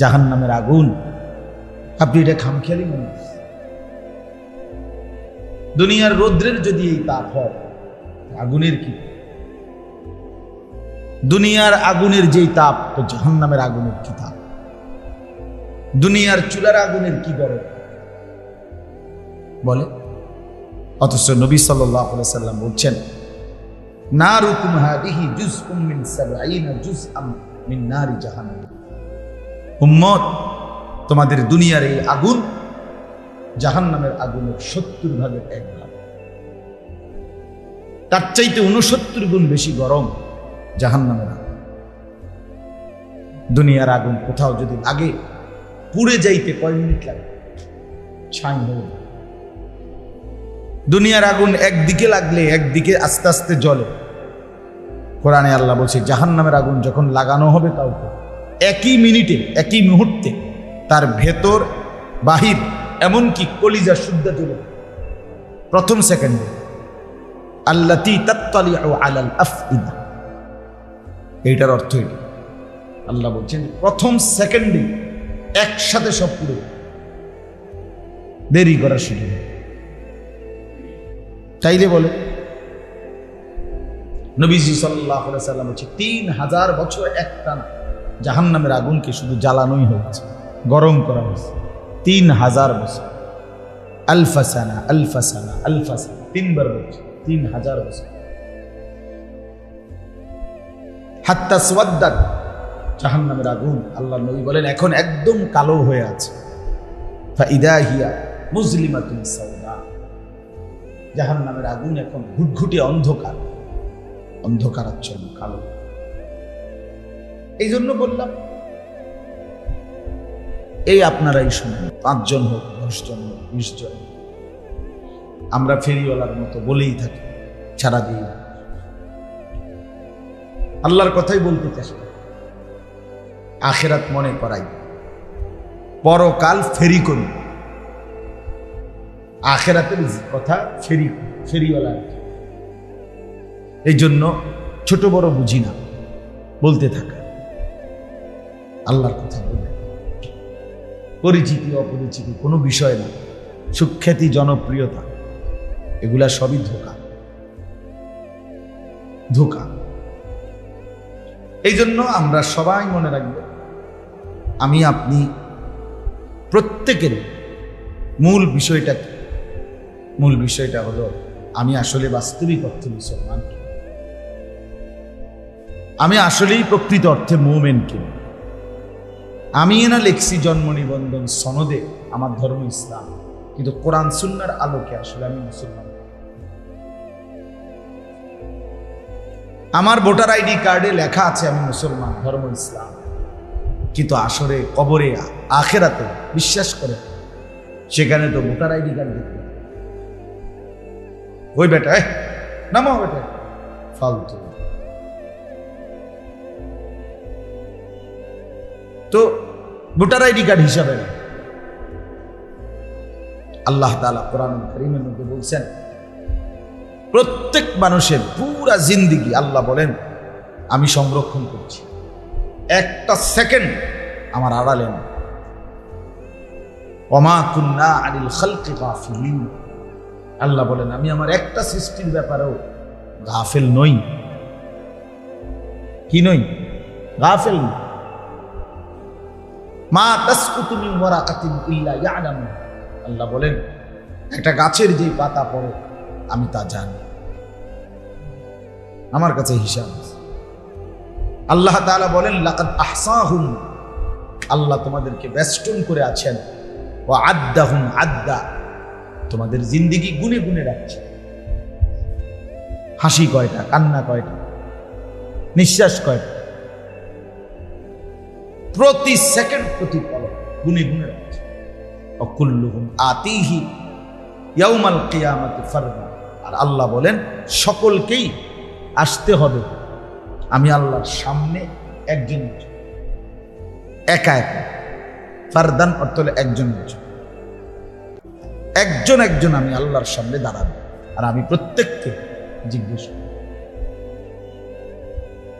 জাহান নামের আগুন। আপনি এটা খামখেয়ালি মনে দুনিয়ার রৌদ্রের যদি এই তাপ হয়, আগুনের কি? দুনিয়ার আগুনের যেই তাপ, তো জাহান নামের আগুনের কি তাপ? দুনিয়ার চুলার আগুনের কি গরম বলে, অথচ নবী সাল্লাম বলছেন না রুকুম হাদিহি জুজ উম্মিন সাবআইনা জুজ আম মিন নারি জাহান্নাম। উম্মত, তোমাদের দুনিয়ার এই আগুন জাহান্নামের আগুনের সত্তর ভাগের এক ভাগ। তার চাইতে উনসত্তর গুণ বেশি গরম জাহান্নামের আগুন। দুনিয়ার আগুন কোথাও যদি লাগে, পুড়ে যাইতে কয় মিনিট লাগে? ছাই হয়ে দুনিয়ার আগুন একদিকে লাগলে একদিকে আস্তে আস্তে জ্বলে। কোরআনে আল্লাহ বলছে জাহান নামের আগুন যখন লাগানো হবে কাউকে একই মিনিটে, একই মুহূর্তে তার ভেতর, বাহির, এমনকি কলিজা শুদ্ধ তুলে প্রথম সেকেন্ডে, আল্লাতি তাত্তালি আলাল আফইদা। এইটার অর্থ এটা। আল্লাহ বলছেন, প্রথম সেকেন্ডে একসাথে সব পুরো। দেরি সুযোগ নেই। চাইলে বলে, নবীজি সাল্লাহ সাল্লাম হচ্ছে তিন হাজার বছর একটা জাহান নামের আগুনকে শুধু জ্বালানোই হয়েছে, গরম করা হয়েছে। তিন হাজার বছর। আলফাসানা আলফাসানা আলফাসানা তিনবার বলছে, তিন হাজার বছর। হাত্তা সোয়াদ্দার জাহান নামের আগুন, আল্লাহ নবী বলেন, এখন একদম কালো হয়ে আছে। ফাইদা হিয়া মুসলিমাতুন সাউদা জাহান নামের আগুন এখন ঘুটঘুটে অন্ধকার। অন্ধকারাচ্ছন্ন, কালো। এই জন্য বললাম, এই আপনারাই শুনুন, পাঁচজন হোক, দশজন হোক বিশ জন আমরা ফেরিওয়ালার মতো বলেই থাকি, ছাড়া দিই আল্লাহর কথাই বলতে করি। আখেরাত মনে করাই, পরকাল ফেরি করি। আখেরাতের কথা ফেরি ফেরিওয়ালা এই জন্য ছোট বড় বুঝি না, বলতে থাকা। আল্লাহর কথা বলে পরিচিতি, অপরিচিতি কোনো বিষয় না। সুখ্যাতি, জনপ্রিয়তা, এগুলা সবই ধোকা। ধোকা। এই জন্য আমরা সবাই মনে রাখব, আমি, আপনি প্রত্যেকের মূল বিষয়টা মূল বিষয়টা হলো, আমি আসলে বাস্তবিক অর্থে মুসলমান? আমি আসলেই প্রকৃত অর্থে মুভমেন্ট কি আমি না লেখছি জন্ম নিবন্ধন সনদে আমার ধর্ম ইসলাম। কিন্তু কোরআন সুন্নার আলোকে আসলে আমি মুসলমান। আমার ভোটার আইডি কার্ডে লেখা আছে আমি মুসলমান, ধর্ম ইসলাম। কিন্তু আসরে, কবরে, আখেরাতে বিশ্বাস করে সেখানে তো ভোটার আইডি কার্ড হবে। ওই বেটা নামো বেটা। ফালতু। তো ভোটার আইডি কার্ড হিসাবে না। আল্লাহ তাআলা কোরআন করিমের মধ্যে বলছেন, প্রত্যেক মানুষের পুরা জিন্দিগি আল্লাহ বলেন, আমি সংরক্ষণ করছি। একটা সেকেন্ড আমার আড়ালে না অমা কুন্না আনিল খালকি গাফিলিন। আল্লাহ বলেন, আমি আমার একটা সৃষ্টির ব্যাপারেও গাফেল নই। কি নই? গাফেল নই। মা তাসকুতু মিন ওয়ারাকাতিন ইল্লা ইয়ালামু আল্লাহ বলেন, একটা গাছের যে পাতা পড়ে, আমি তা জানি। আমার কাছে হিসাব। আল্লাহ তাআলা বলেন, লাকাদ আহসাহুম, আল্লাহ তোমাদেরকে বেষ্টন করে আছেন। ও আদ্দাহুম আদ্দা, তোমাদের জিন্দিগি গুনে গুনে রাখছে। হাসি কয়টা, কান্না কয়টা, নিঃশ্বাস কয়টা প্রতি সেকেন্ড প্রতি পল গুনে গুনে রাখছে অকুল্লুহুম আতিহি ইয়াউমাল কিয়ামাতি ফারদা আর আল্লাহ বলেন সকলকেই আসতে হবে আমি আল্লাহর সামনে একজন একা একা ফারদান অর্থ হলো একজন একজন একজন একজন আমি আল্লাহর সামনে দাঁড়াবো আর আমি প্রত্যেককে জিজ্ঞেস করব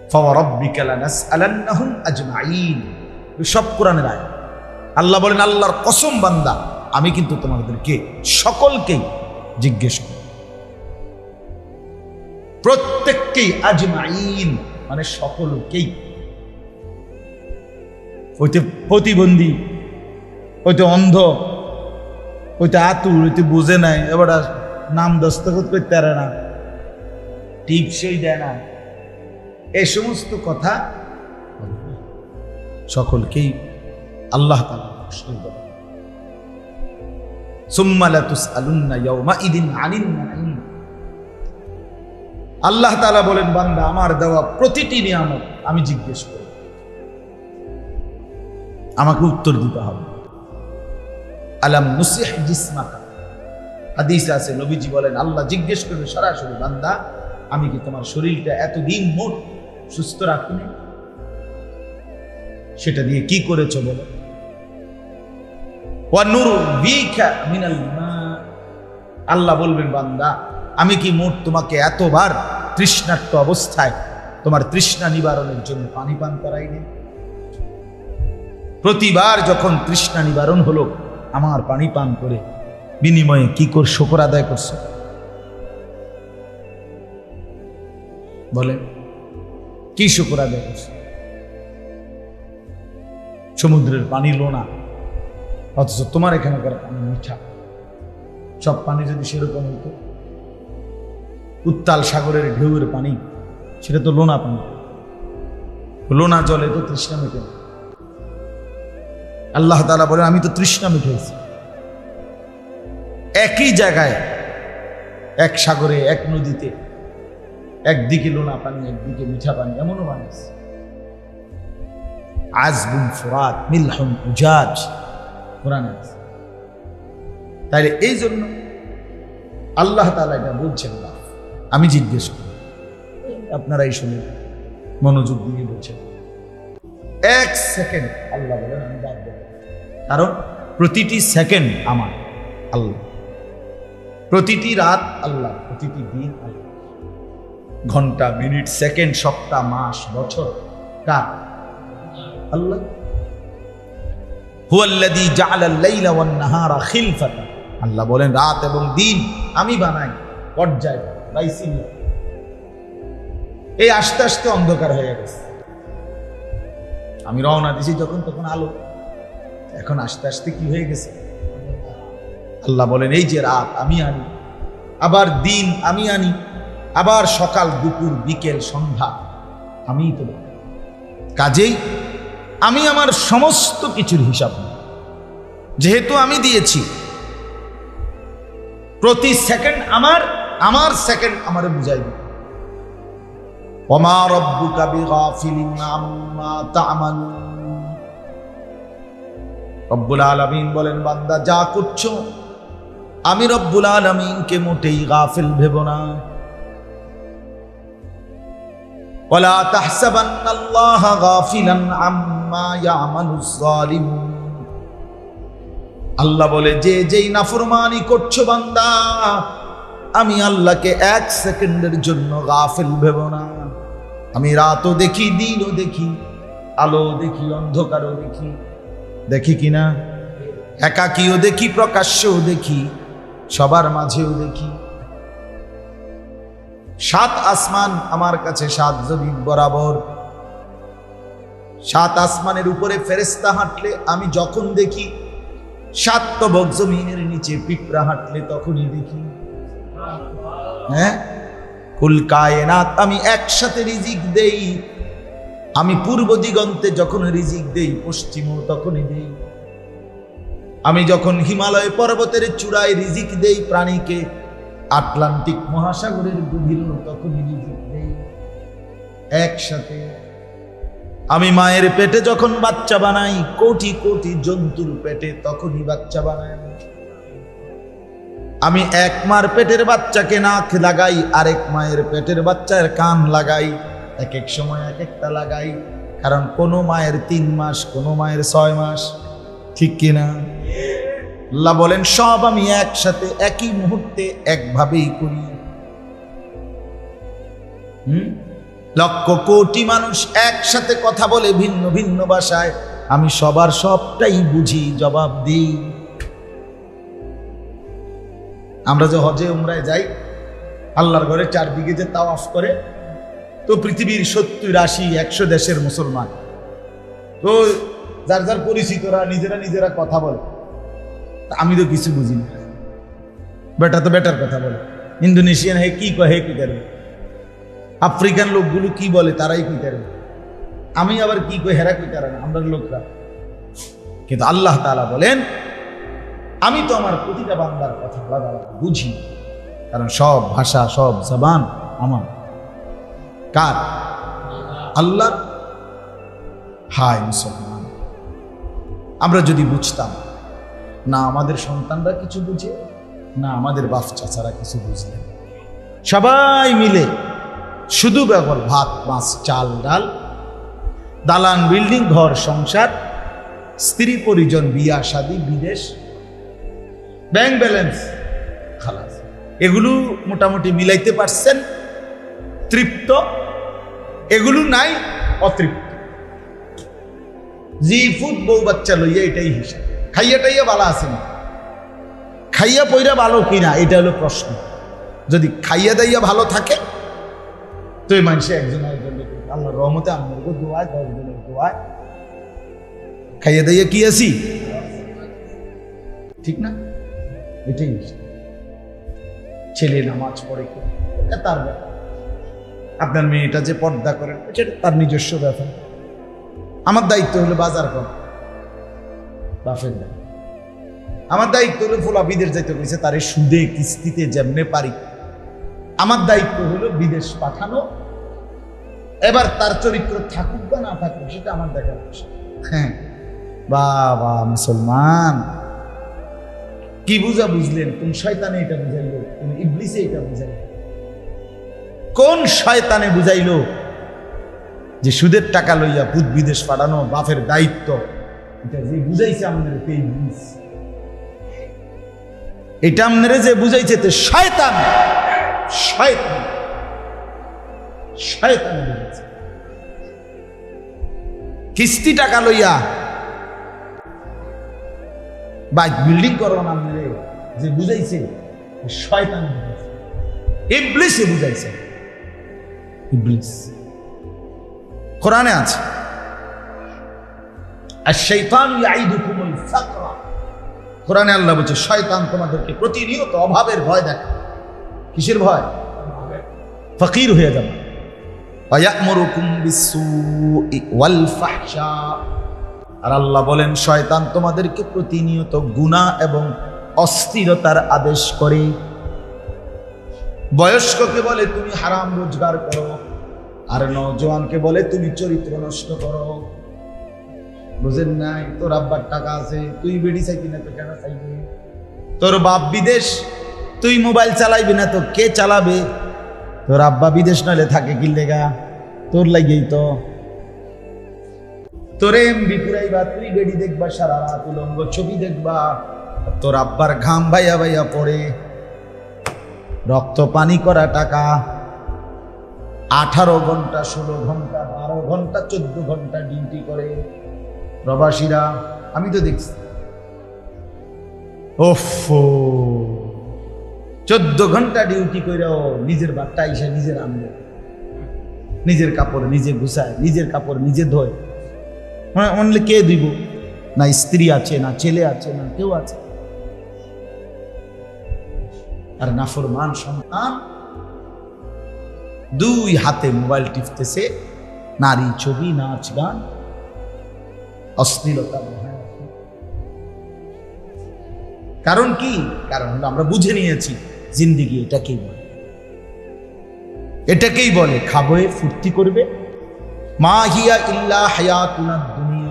فوربك لنسألنهم أجمعين সব কোরআনের আয় আল্লাহ বলেন, আল্লাহর কসম বান্দা, আমি কিন্তু তোমাদেরকে সকলকেই জিজ্ঞেস করি। প্রত্যেককেই আজমাইন মানে সকলকেই। হইতে প্রতিবন্ধী হইতে অন্ধ হইতে আতুর হইতে বুঝে নাই, এবার নাম দস্তখত করতে পারে না, টিপসই দেয় না। এই সমস্ত কথা সকলকেই আল্লাহ আল্লাহ তাআলা বলেন, বান্দা, আমার দেওয়া প্রতিটি নিয়ামত আমি জিজ্ঞেস করব। আমাকে উত্তর দিতে হবে। আলাম নুসিহ জিসমাকা। হাদিস আছে, নবীজি বলেন, আল্লাহ জিজ্ঞেস করবে সরাসরি, বান্দা, আমি কি তোমার শরীরটা এতদিন মোট সুস্থ রাখিনি? সেটা দিয়ে কি করেছ বলো? আল্লাহ বলবেন, বান্দা, আমি কি মোট তোমাকে এতবার তৃষ্ণার্ত অবস্থায় তোমার তৃষ্ণা নিবারণের জন্য পানি পান করাইনি? প্রতিবার যখন তৃষ্ণা নিবারণ হলো, আমার পানি পান করে বিনিময়ে কি কর শকর আদায় করছ? বলে কি শকর আদায় করছ? সমুদ্রের পানি লোনা অথচ তোমার এখানকার পানি মিঠা। সব পানি যদি সেরকম হতো উত্তাল সাগরের ঢেউয়ের পানি, সেটা তো লোনা পানি। লোনা জলে তো তৃষ্ণা মেটে আল্লাহ তালা বলেন, আমি তো তৃষ্ণা মিটেছি একই জায়গায়, এক সাগরে, এক নদীতে, একদিকে লোনা পানি, একদিকে মিঠা পানি, এমনও মানুষ আজবুন ফোরাত মিলহন উজাজ। কোরআন তাইলে এই জন্য আল্লাহ তালা এটা বলছেন না। আমি জিজ্ঞেস করি আপনারাই শুনে মনোযোগ দিয়ে বলছেন। এক সেকেন্ড আল্লাহ বলেন, আমি বাদ দেব। কারণ প্রতিটি সেকেন্ড আমার আল্লাহ। প্রতিটি রাত আল্লাহ, প্রতিটি দিন আল্লাহ। ঘণ্টা, মিনিট, সেকেন্ড, সপ্তাহ, মাস, বছর, কার? আল্লাহ। হুয়াল্লাযী জাআলাল লাইলা ওয়ান নাহারা খিলফাতা আল্লাহ বলেন, রাত এবং দিন আমি বানাই, পর্যায় বাইসিল এই আস্তে আস্তে অন্ধকার হয়ে গেছে। আমি রওনা দিছি যখন তখন আলো। এখন আস্তে আস্তে কি হয়ে গেছে? আল্লাহ বলেন, এই যে রাত, আমি আনি। আবার দিন, আমি আনি। আবার সকাল, দুপুর, বিকেল, সন্ধ্যা আমি তো কাজেই আমি আমার সমস্ত কিছুর হিসাব নিই। যেহেতু আমি দিয়েছি প্রতি সেকেন্ড আমার আমার সেকেন্ড আমারে বুঝাই দিবে ওমা রব্বুকা বিগাফিলিন আম্মা তা'মালুন রব্বুল আলামিন বলেন বান্দা যা করছো আমি রব্বুল আলামিনকে মোটেই গাফিল ভেব না ولا تحسبن الله غافلا عما আল্লাহ বলে, যে যেই নাফরমানি করছ বান্দা, আমি আল্লাহকে এক সেকেন্ডের জন্য গাফেল ভেব না। আমি রাতও দেখি, দিনও দেখি আলো দেখি, অন্ধকারও দেখি। দেখি কিনা একাকিও দেখি, প্রকাশ্যেও দেখি, সবার মাঝেও দেখি। সাত আসমান, আমার কাছে সাত জমিন বরাবর। সাত আসমানের উপরে ফেরেস্তা হাঁটলে আমি যখন দেখি, সাত তবক জমিনের নিচে পিঁপড়া হাঁটলে তখনই দেখি। হ্যাঁ? কুল কায়নাত, আমি একসাথে রিজিক দেই। আমি পূর্ব দিগন্তে যখন রিজিক দেই, পশ্চিমও তখনই দেই। আমি যখন হিমালয় পর্বতের চূড়ায় রিজিক দেই, প্রাণীকে আটলান্টিক মহাসাগরের গভীর তখনই রিজিক দেই। একসাথে আমি মায়ের পেটে যখন বাচ্চা বানাই, কোটি কোটি জন্তুর পেটে তখনই বাচ্চা বানাই আমি। এক মার পেটের বাচ্চাকে নাক লাগাই, আরেক মায়ের পেটের বাচ্চার কান লাগাই এক এক সময় এক একটা লাগাই, কারণ কোনো মায়ের তিন মাস, কোনো মায়ের ছয় মাস, ঠিক কিনা আল্লাহ বলেন, সব আমি একসাথে, একই মুহূর্তে একভাবেই করি। হুম? লক্ষ কোটি মানুষ একসাথে কথা বলে ভিন্ন ভিন্ন ভাষায়। আমি সবার সবটাই বুঝি, জবাব দিই। আমরা যে হজে উমরায় যাই, আল্লাহর ঘরে চারদিকে যে তাওয়াফ করে, তো পৃথিবীর সত্তর আশি, একশো দেশের মুসলমান। তো যার যার পরিচিতরা নিজেরা নিজেরা কথা বলে। আমি তো কিছু বুঝি না। বেটা তো বেটার কথা বলে। ইন্দোনেশিয়ান হে কি কয়, হে কি করে আফ্রিকান লোকগুলো কি বলে, তারাই কি করে আমি আবার কি কই, হেরা কই তারা না আমরা লোকরা। কিন্তু আল্লাহ তাআলা বলেন, আমি তো আমার প্রতিটা বান্দার কথা আলাদা আলাদা বুঝি, কারণ সব ভাষা, সব জবান আমার। কার? আল্লাহ হায় মুসলমান। আমরা যদি বুঝতাম, না আমাদের সন্তানরা কিছু বুঝে, না আমাদের বাপ চাচারা কিছু বুঝলেন। সবাই মিলে শুধু ব্যবহার, ভাত, মাছ, চাল, ডাল, দালান, বিল্ডিং, ঘর, সংসার, স্ত্রী, পরিজন, বিয়া, শাদী, বিদেশ, ব্যাংক ব্যালেন্স, খালাস। এগুলো মোটামুটি মিলাইতে পারছেন, তৃপ্ত। এগুলো নাই, অতৃপ্ত। জি, ফুট বউ বাচ্চা লইয়া এটাই হিসাব। খাইয়া টাইয়া ভালো আছে না? খাইয়া পইরা ভালো কিনা, এটা হলো প্রশ্ন। যদি খাইয়া দাইয়া ভালো থাকে তো এই মানুষে একজন আল্লাহর রহমতে আমার দোয়ায়, দশ জনের দোয়ায়। খাইয়া দাইয়া কি আছি? ঠিক না? এটাই ছেলে নামাজ পড়ে কি এটা তার ব্যাপার। আপনার মেয়েটা যে পর্দা করেন সেটা তার নিজস্ব ব্যাপার। আমার দায়িত্ব হলো বাজার করা। বাফের দায়িত্ব। আমার দায়িত্ব হলো ফোলা বিদেশ যাইতে কইছে তারে সুদে, কিস্তিতে যেমনে পারি। আমার দায়িত্ব হলো বিদেশ পাঠানো। এবার তার চরিত্র থাকুক বা না থাকুক, সেটা আমার দেখার বিষয়। হ্যাঁ বাবা মুসলমান। কি বুঝা বুঝলেন? কোন শয়তানে এটা বুঝাইলো? কোন ইবলিসে এটা বুঝাইল? কোন শয়তানে বুঝাইলো যে সুদের টাকা লইয়া ভূত বিদেশ পাঠানো বাপের দায়িত্ব? এটা যে বুঝাইছে আমাদের এটা আপনারে যে বুঝাইছে তে শয়তান কিস্তি টাকা লইয়া বা বিল্ডিং করো আপনারে যে বুঝাইছে শয়তান ইবলিসে বুঝাইছে। ইবলিস। কোরআনে আছে আর শৈতান কোরআনে আল্লাহ বলছে, শয়তান তোমাদেরকে প্রতিনিয়ত অভাবের ভয় দেখে কিসের ভয়? ফকির হয়ে যাবে। আর আল্লাহ বলেন, শয়তান তোমাদেরকে প্রতিনিয়ত গুনাহ এবং অস্থিরতার আদেশ করে। বয়স্ককে বলে, তুমি হারাম রোজগার করো। আর নজওয়ানকে বলে, তুমি চরিত্র নষ্ট করো। বুঝেন নাই? তোর আব্বার টাকা আছে, তুই বেডি চাইবি না তো কেন চাইবি? তোর বাপ বিদেশ তুই মোবাইল চালাইবি না তো কে চালাবে? তোর আব্বা বিদেশ নলে থাকে কি লেগা? তোর লাগেই তো। তোরে এমবি পুরাইবা, তুই বেডি দেখবা, সারা রাত উলঙ্গ ছবি দেখবা তোর আব্বার ঘাম ভাইয়া ভাইয়া পড়ে। রক্ত পানি করা টাকা, আঠারো ঘণ্টা, ষোলো ঘণ্টা, বারো ঘণ্টা, চোদ্দ ঘণ্টা ডিউটি করে। প্রবাসীরা, আমি তো দেখছি। ওফ! চোদ্দ ঘণ্টা ডিউটি কইরাও নিজের বাট্টা এসে নিজের আনবে নিজের কাপড় নিজে গুছায়, নিজের কাপড় নিজে ধোয়। অনলি কে দিব? না স্ত্রী আছে, না ছেলে আছে, না কেউ আছে। আর নাফরমান সন্তান দুই হাতে মোবাইল টিপতেছে, নারী ছবি, নাচ, গান। অশ্লীলতা মনে। কারণ কি? কারণ হলো আমরা বুঝে নিয়েছি জিন্দিগি এটাকেই বলে। এটাকেই বলে খাবে ফুর্তি করবে। মা হিয়া ইল্লা হায়াতুনা দুনিয়া।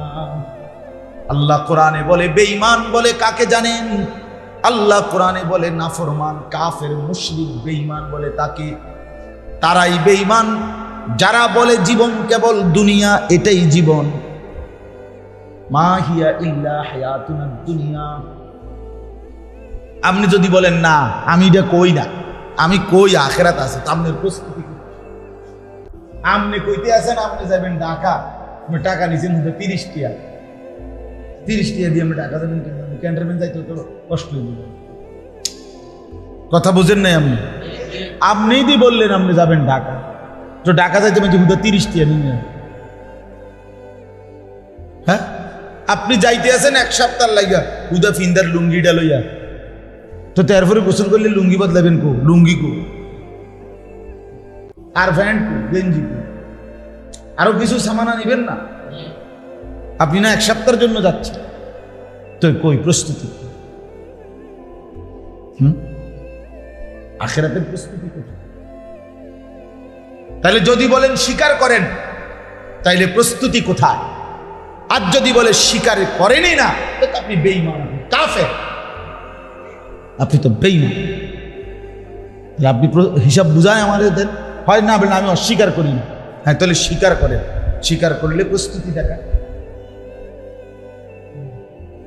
আল্লাহ কোরআনে বলে, বেঈমান বলে কাকে জানেন? আল্লাহ কোরআনে বলে, নাফরমান, কাফের, মুশরিক, বেঈমান বলে তাকে। তারাই বেঈমান, যারা বলে জীবন কেবল দুনিয়া, এটাই জীবন। মা হিয়া ইল্লা হায়াতুনা দুনিয়া। আপনি যদি বলেন, না, আমি এটা কই না, আমি কই আখেরাত আছে আপনার প্রস্তুতি? আপনি কইতে আছেন, আপনি যাবেন ঢাকা টাকা নিচের মধ্যে তিরিশ টিয়া তিরিশ টিয়া দিয়ে আমি টাকা আমি ক্যান্টনমেন্ট যাইতে তো কষ্ট কথা বুঝেন নাই আপনি? আপনিই দি বললেন, আপনি যাবেন ঢাকা, তো ঢাকা যাইতে মানে হুদা তিরিশ টিয়া নিয়ে হ্যাঁ? আপনি যাইতে আছেন এক সপ্তাহ লাইগা, উদা ফিন্দার লুঙ্গিটা লইয়া। তো তারপরে গোসল করলে লুঙ্গি বদলাবেন কো? লুঙ্গি কো? আর প্যান্ট কো? গেঞ্জি কো? আরও কিছু সামানা নিবেন না? আপনি না এক সপ্তাহের জন্য যাচ্ছেন। তো কই, প্রস্তুতি আখেরাতের প্রস্তুতি তাহলে যদি বলেন স্বীকার করেন, তাইলে প্রস্তুতি কোথায়? আর যদি বলে স্বীকার করেনই না, তো আপনি বেইমান কাফের। আপনি তো বেইমান। আপনি হিসাব বুঝায় আমাদের দেন। হয় না বলেন আমি অস্বীকার করি না। হ্যাঁ তাহলে স্বীকার করেন। স্বীকার করলে প্রস্তুতি দেখায়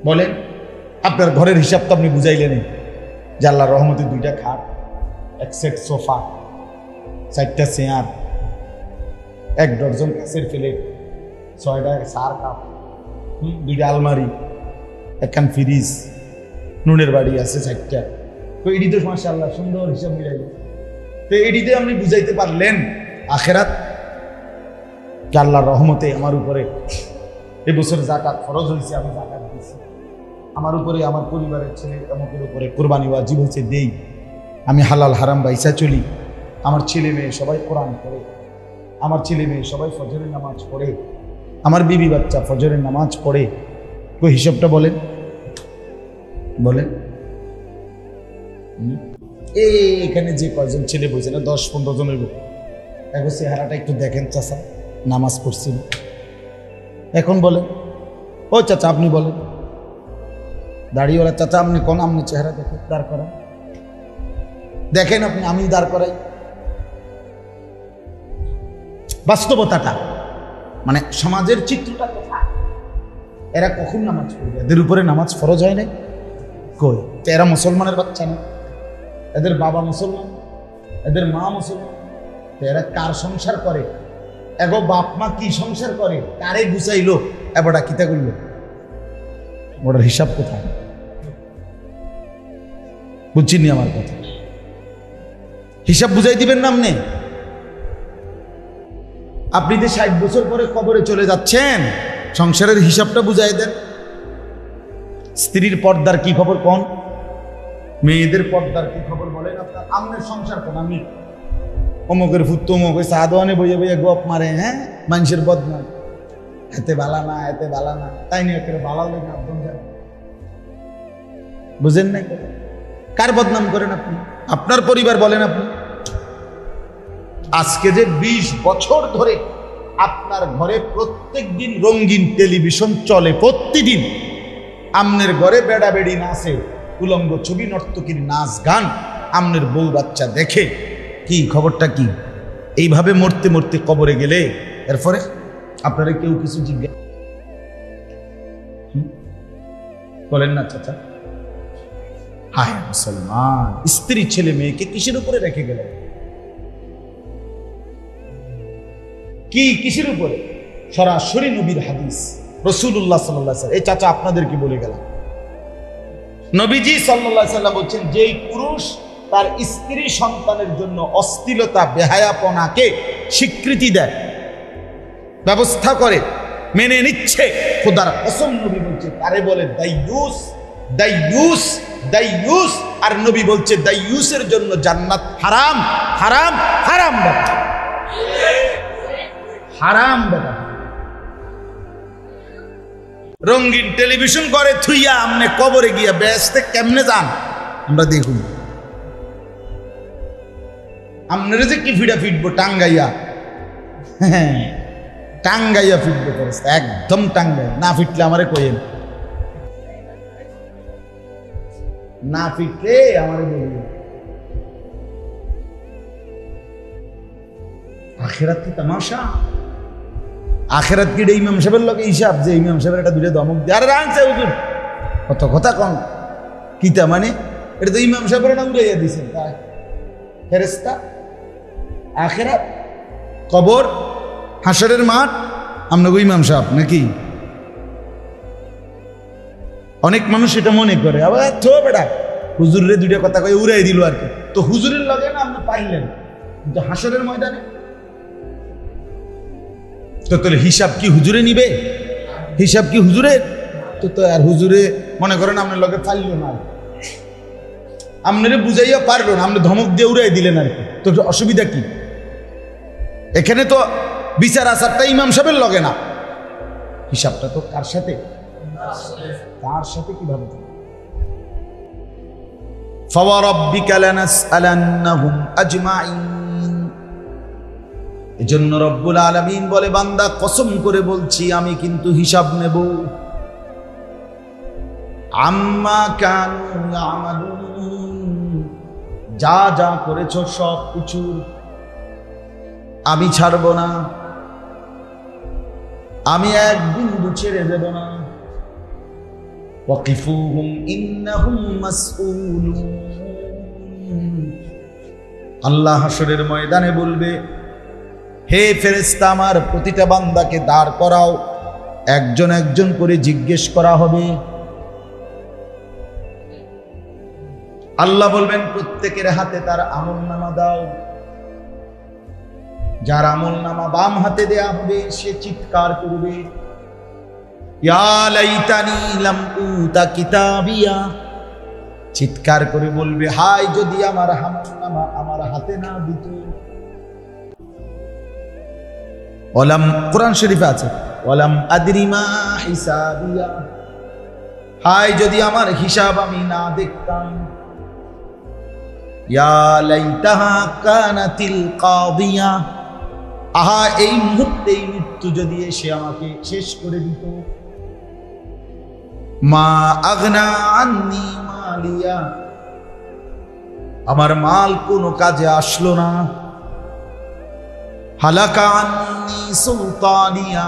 বলেন, আপনার ঘরের হিসাব তো আপনি বুঝাইলেন যে আল্লাহ রহমতে দুইটা খাট, এক সেট সোফা, চারটা চেয়ার, এক ডজন কাছের প্লেট, ছয়টা সার কাপ দুইটা আলমারি, একখান ফ্রিজ নুনের বাড়ি আছে চারটা। তো এটি তো মাশাআল্লাহ সুন্দর হিসাব মিলাইল। তো এটিতে আপনি বুঝাইতে পারলেন, আখেরাত আল্লাহর রহমতে আমার উপরে এবছর জাকাত ফরজ হয়েছে আমি জাকাত দিয়েছি আমার উপরে আমার পরিবারের ছেলে আমাদের উপরে কোরবানি ওয়াজিব হয়েছে দেই। আমি হালাল হারাম বাইসা চলি। আমার ছেলে মেয়ে সবাই কোরআন পড়ে। আমার ছেলে মেয়ে সবাই ফজরের নামাজ পড়ে। আমার বিবি বাচ্চা ফজরের নামাজ পড়ে। তো হিসাবটা বলেন। বলেন। এই এখানে যে কয়জন ছেলে বসে না দশ পনেরো জনের এখন চেহারাটা একটু দেখেন চাচা নামাজ পড়ছিল এখন বলেন। ও চাচা আপনি বলেন। দাড়িওয়ালা চাচা আপনি কোন আপনি চেহারা দেখেন দাঁড় করান। দেখেন আপনি আমি দাঁড় করাই। বাস্তবতাটা মানে সমাজের চিত্রটা কোথায়? এরা কখন নামাজ পড়বে? এদের উপরে নামাজ ফরজ হয় নাই? কই? এরা মুসলমানের বাচ্চা না। এদের বাবা মুসলমান, এদের মা মুসলমান। এরা কার সংসার করে? এগো বাপ মা কি সংসার করে? কারে গুছাইলো? এবারটা কিতা করল ওটার হিসাব কোথায়? বুঝছিনি আমার কথা। হিসাব বুঝাই দিবেন না আপনি? আপনি যে ষাট বছর পরে কবরে চলে যাচ্ছেন, সংসারের হিসাবটা বুঝাই দেন। স্ত্রীর পর্দার কি খবর কোন? মেয়েদের পর্দার কি খবর বলেন আপনার? আমনের সংসার কোন? আমি অমুকের ফুত অমুক ওই সাদওয়ানে বইয়ে বইয়ে গপ মারে হ্যাঁ? মানুষের বদনাম। এতে বালা না, এতে বালা না। তাই নিয়ে একেবারে বালা লেগে যায় বুঝেন নাই কার বদনাম করেন আপনি? আপনার পরিবার বলেন আপনি। আজকে যে ২০ বছর ধরে আপনার ঘরে প্রত্যেক দিন রঙিন টেলিভিশন চলে, প্রতিদিন। আমনের ঘরে বেড়া বেড়ি নাচে উলঙ্গ ছবি, নর্তকীর নাচ গান, আমনের বউ বাচ্চা দেখে। কি, খবরটা কি? এইভাবে মরতে মরতে কবরে গেলে এরপরে আপনারা কেউ কিছু জিজ্ঞাসা বলেন না, চাচা। হায় মুসলমান, স্ত্রী ছেলে মেয়েকে কিসের উপরে রেখে গেলেন? কি, কিসের উপরে? সরাসরি নবীর হাদিস। রসুল্লাহ সাল্লাহ এই চাচা আপনাদেরকে বলে গেলাম নবীজি সাল্লাহ সাল্লাম বলছেন, যেই পুরুষ তার স্ত্রী সন্তানের জন্য অস্থিলতা বেহায়াপনাকে স্বীকৃতি দেয়, ব্যবস্থা করে, মেনে নিচ্ছে, খোদার কসম নবী বলছে, তারে বলে দাইয়ুস দাইয়ুস দাইয়ুস, আর নবী বলছে, দাইয়ুসের জন্য জান্নাত হারাম হারাম হারাম ব্যাপার হারাম ব্যাপার রঙিন টেলিভিশন করে, থুইয়া আমনে কবরে গিয়া ব্যস্তে কেমনে যান? আমরা দেখুন। আপনারা যে কি ফিডা ফিটবো টাঙ্গাইয়া। হ্যাঁ টাঙ্গাইয়া ফিটবো একদম টাঙ্গাই না ফিটলে আমারে কইেন না ফিটলে আমারে আখেরাত কি তামাশা? আখেরাত কি এটা ইমাম সাহেবের লগে হিসাব? যে ইমাম সাহেবের একটা দুটো দমক দিয়ে। আরে রাখছে হুজুর। কত কথা কন। কিতা মানে? এটা তো ইমাম সাহেবের নাম উড়াইয়া দিয়েছেন তাই। ফেরেস্তা আখেরাত। কবর। হাসরের মাঠ। আপনাকে ইমাম সাহেব, নাকি? অনেক মানুষ এটা মনে করে। আবার থো বেটা। হুজুরের দুইটা কথা কয়ে উড়াই দিল আর কি। তো হুজুরের লগে না আপনি পাইলেন। কিন্তু হাসরের ময়দানে তো তাহলে হিসাব কি হুজুরে নিবে হিসাব কি হুজুরের তো তো আর হুজুরে মনে করেন আপনার লগে পারলো না আপনারে বুঝাইয়া পারলো না আপনি ধমক দিয়ে উড়াই দিলেন আর কি তো অসুবিধা কি এখানে তো বিচার আসারটা ইমাম সাহেবের লগে না হিসাবটা তো কার সাথে কার সাথে কিভাবে করবে? فَوَرَبِّكَ لَنَسْأَلَنَّهُمْ أَجْمَعِينَ এজন্য রব্বুল আলামিন বলে, বান্দা, কসম করে বলছি, আমি কিন্তু হিসাব নেব। আম্মা কানু যা যা করেছ সব কিছুর আমি ছাড়ব না। আমি এক বিন্দু ছেড়ে দেব না। আল্লাহ হাসরের ময়দানে বলবে হে ফেরেশতা, আমার প্রতিটা বান্দাকে দাঁড় করাও, একজন একজন করে জিজ্ঞেস করা হবে। আল্লাহ বলবেন, প্রত্যেকের হাতে তার আমল নামা দাও। যার আমল নামা বাম হাতে দেয়া হবে, সে চিৎকার করবে। চিৎকার করে বলবে হাই যদি আমার আমল আমার হাতে না দিত। ওলাম কোরআন শরীফে আছে ওলাম আদরিমা হিসাবিয়া। হাই, যদি আমার হিসাব আমি না দেখতাম আহা, এই মুহূর্তে মৃত্যু যদি এসে আমাকে শেষ করে দিত। মা আগনা আন্নি মালিয়া। আমার মাল কোনো কাজে আসলো না। সুলতানিয়া।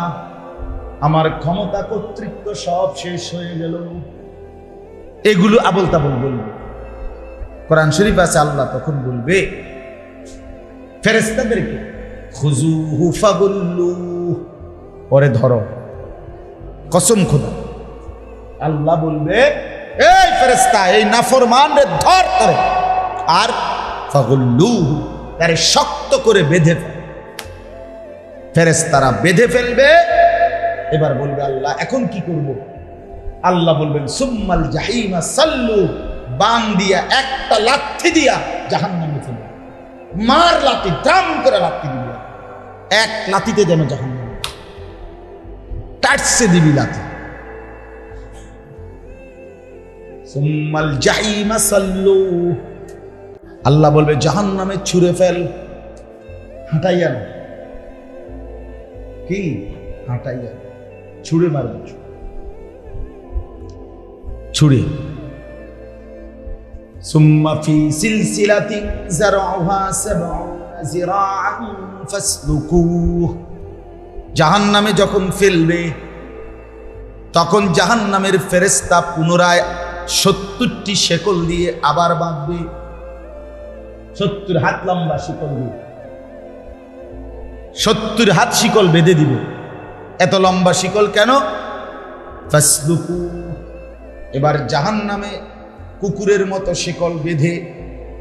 আমার ক্ষমতা কর্তৃত্ব সব শেষ হয়ে গেল। এগুলো আবল তাবল বলবে। কোরআন শরীফ আছে, আল্লাহ তখন বলবে ফেরেস্তাদেরকে খুজুহু ফাগুল্লু। পরে ধরো, কসম খোদা। আল্লাহ বলবে, এই ফেরেস্তা এই নাফরমান রে ধর আর ফাগুল্লু তারে শক্ত করে বেঁধে ফেল। ফেরেস্তারা বেঁধে ফেলবে। এবার বলবে আল্লাহ, এখন কি করব? আল্লাহ বলবেন, সুম্মাল জাহিমা সাল্লু, বান দিয়া একটা লাথি দিয়া জাহান্নামে ফেলবে মার লাথি দাম করে লাথি দিবি। এক লাথিতে যেন জাহান্নামে টাটসে দিবি লাথি সুম্মাল জাহিমা সাল্লু। আল্লাহ বলবে, জাহান্নামে ছুঁড়ে ফেল। হাঁটাইয়া না কি হাঁটাইয়া ছুঁড়ে মারবে ছুঁড়ে ثم في سلسلة زرعها سبعون زراعا فاسلكوه জাহান্নামে যখন ফেলবে তখন জাহান্নামের ফেরেস্তা পুনরায় সত্তরটি শেকল দিয়ে আবার বাঁধবে সত্তর হাত লম্বা শিকল দিয়ে সত্তর হাত শিকল বেঁধে দিবে। এত লম্বা শিকল কেন? এবার জাহান নামে কুকুরের মতো শিকল বেঁধে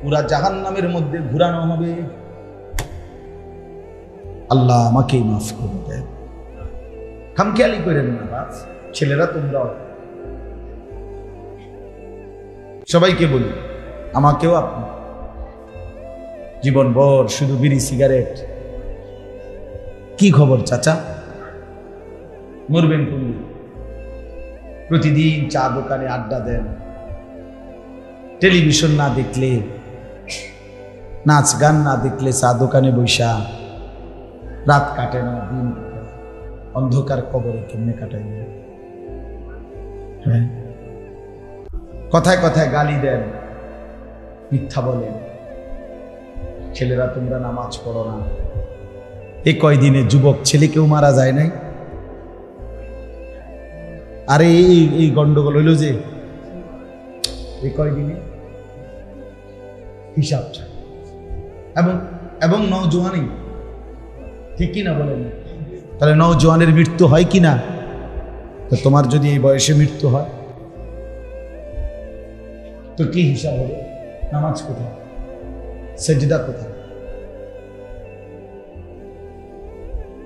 পুরা জাহান নামের মধ্যে ঘুরানো হবে। আল্লাহ আমাকেই মাফ করে দেয় খামখেয়ালি করেন না বাস ছেলেরা তোমরাও সবাইকে বলি, আমাকেও আপনি। জীবনভর শুধু বিড়ি, সিগারেট কি খবর, চাচা? মরবেন কোন প্রতিদিন চা দোকানে আড্ডা দেন। টেলিভিশন না দেখলে নাচ গান না দেখলে চা দোকানে বৈশা। রাত কাটে না, দিন অন্ধকার কবরে কেমনে কাটাই হ্যাঁ? কথায় কথায় গালি দেন, মিথ্যা বলেন। ছেলেরা, তোমরা নামাজ পড়ো না। এ কয়দিনে যুবক ছেলে কেউ মারা যায় নাই? আরে এই এই গন্ডগোল হইল যে, এই কয়দিনে? হিসাব এবং এবং নৌজোয়ানি ঠিক কি না বলেন? তাহলে নৌজোয়ানের মৃত্যু হয় কি না তো তোমার যদি এই বয়সে মৃত্যু হয়, তো কি হিসাব হবে? নামাজ কোথায়? সেজদা কোথায়?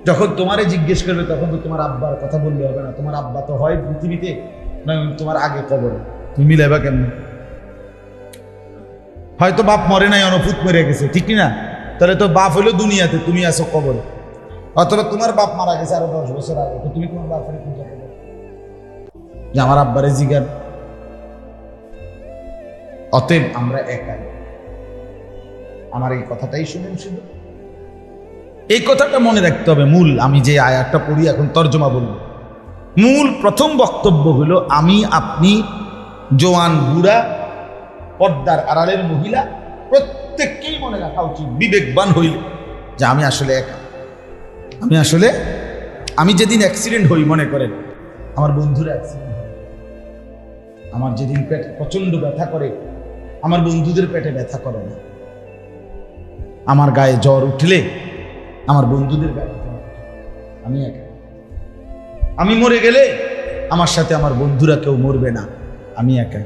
যখন তোমারে জিজ্ঞেস করবে, তখন তো তোমার আব্বার কথা বললে হবে না। তোমার আব্বা তো হয় পৃথিবীতে না তোমার আগে কবরে। তুমি মিলাইবা কেন হয়তো বাপ মরে নাই অনুভূত মরে গেছে, ঠিক না তাহলে তো বাপ হইল দুনিয়াতে, তুমি আছো কবরে। অথবা তোমার বাপ মারা গেছে আরও দশ বছর আগে, তো তুমি তোমার বাপের পূজা করো যে আমার আব্বারে জিগান অতএব আমরা একাই। আমার এই কথাটাই শুনেন শুধু। এই কথাটা মনে রাখতে হবে, মূল, আমি যে আয়াতটা পড়ি এখন তর্জমা বলব। মূল প্রথম বক্তব্য হলো, আমি, আপনি, জোয়ান বুড়া, পর্দার আড়ালের মহিলা, প্রত্যেককেই মনে রাখা উচিত, বিবেকবান হইলে, যে আমি আসলে একা। আমি আসলে, আমি যেদিন অ্যাক্সিডেন্ট হই, মনে করেন, আমার বন্ধুরা অ্যাক্সিডেন্ট আমার যেদিন পেট প্রচণ্ড ব্যথা করে, আমার বন্ধুদের পেটে ব্যথা করে না। আমার গায়ে জ্বর উঠলে আমার বন্ধুদের আমি একা। আমি মরে গেলে? আমার সাথে আমার বন্ধুরা কেউ মরবে না। আমি একাই।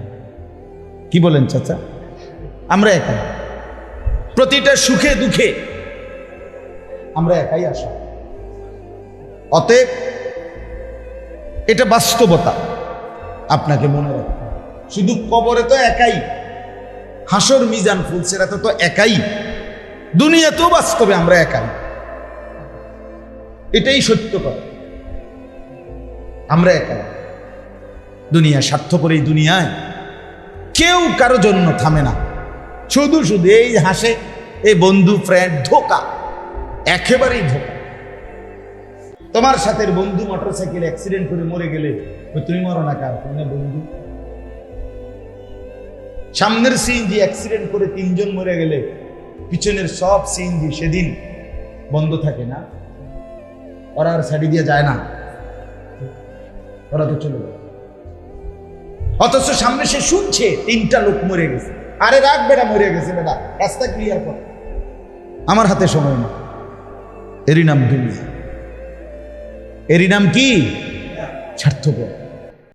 কি বলেন চাচা? আমরা একাই। প্রতিটা সুখে দুঃখে। আমরা একাই আসা। অতএব এটা বাস্তবতা। আপনাকে মনে রাখতে শুধু কবরে তো একাই। হাসর মিজান ফুলসেরাতে তো একাই। দুনিয়াতেও বাস্তবে আমরা একাই। এটাই সত্য কথা। আমরা একাই দুনিয়া স্বার্থপর এই দুনিয়ায় কেউ কারও জন্য থামে না। শুধু শুধু এই হাসে, এই বন্ধু ফ্রেন্ড ধোকা, একেবারেই ধোকা। তোমার সাথে বন্ধু মোটরসাইকেল অ্যাক্সিডেন্ট করে মরে গেলে তুমি মরো না কার? তুমি বন্ধু? সামনের সিএনজি অ্যাক্সিডেন্ট করে তিনজন মরে গেলে, পিছনের সব সিএনজি সেদিন বন্ধ থাকে না? ওরা আর সাইডে দিয়ে যায় না। ওরা তো চলে যায়। অথচ সামনে সে শুনছে তিনটা লোক মরে গেছে। আরে রাখ বেটা মরে গেছে বেটা। রাস্তা ক্লিয়ার কর। আমার হাতে সময় না এরই নাম দুনিয়া এরই নাম কি? স্বার্থপর